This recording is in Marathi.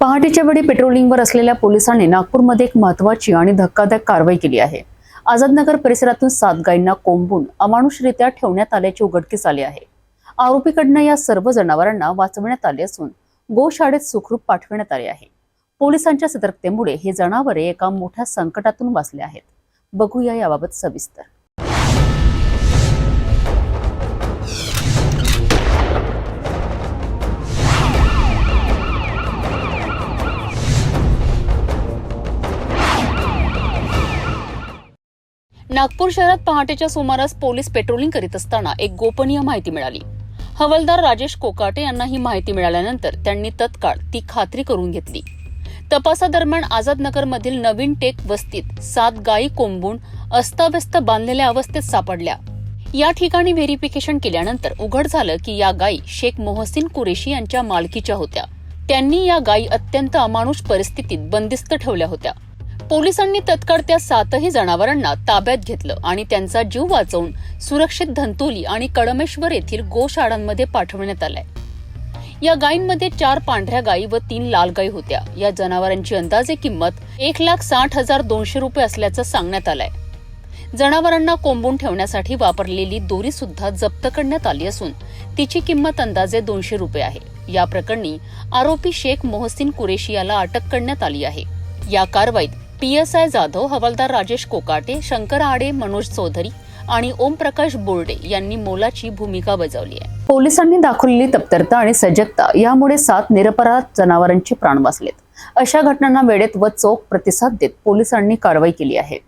पहाटेच्या वेळी पेट्रोलिंगवर असलेल्या पोलिसांनी नागपूरमध्ये एक महत्वाची आणि धक्कादायक कारवाई केली आहे. आझादनगर परिसरातून सात गायींना कोंबून अमानुषरित्या ठेवण्यात आल्याचे उघडकीस आली आहे. आरोपीकडनं या सर्व जनावरांना वाचवण्यात आले असून गोशाळेत सुखरूप पाठविण्यात आले आहे. पोलिसांच्या सतर्कतेमुळे हे जनावरे एका मोठ्या संकटातून वाचले आहेत. बघूया याबाबत सविस्तर. नागपूर शहरात पहाटेच्या सुमारास पोलीस पेट्रोलिंग करीत असताना एक गोपनीय माहिती मिळाली. हवालदार राजेश कोकाटे यांना ही माहिती मिळाल्यानंतर त्यांनी तत्काळ ती खात्री करून घेतली. तपासादरम्यान आझादनगरमधील नवीन टेक वस्तीत सात गायी कोंबून अस्ताव्यस्त बांधलेल्या अवस्थेत सापडल्या. या ठिकाणी व्हेरिफिकेशन केल्यानंतर उघड झालं की या गायी शेख मोहसिन कुरेशी यांच्या मालकीच्या होत्या. त्यांनी या गायी अत्यंत अमानुष परिस्थितीत बंदिस्त ठेवल्या होत्या. पोलिसांनी तत्काळ त्या सातही जनावरांना ताब्यात घेतलं आणि त्यांचा जीव वाचवून सुरक्षित धंतोली आणि कडमेश्वर येथील गोशाळांमध्ये पाठवण्यात आलाय. या गायींमध्ये चार पांढऱ्या गायी व तीन लाल गायी होत्या. या जनावरांची अंदाजे किंमत एक लाख साठ हजार दोनशे रुपये असल्याचं सांगण्यात आलंय. जनावरांना कोंबून ठेवण्यासाठी वापरलेली दोरी सुद्धा जप्त करण्यात आली असून तिची किंमत अंदाजे दोनशे रुपये आहे. या प्रकरणी आरोपी शेख मोहसिन कुरेशी याला अटक करण्यात आली आहे. या कारवाईत पीएसआय जाधव हवालदार राजेश कोकाटे शंकर आडे मनोज चौधरी आणि ओमप्रकाश बोर्डे यांनी मोलाची भूमिका बजावली आहे. पोलिसांनी दाखवलेली तप्तरता आणि सजगता यामुळे सात निरपराध जनावरांचे प्राण वाचलेत. अशा घटनांना वेळेत व चोख प्रतिसाद देत पोलिसांनी कारवाई केली आहे.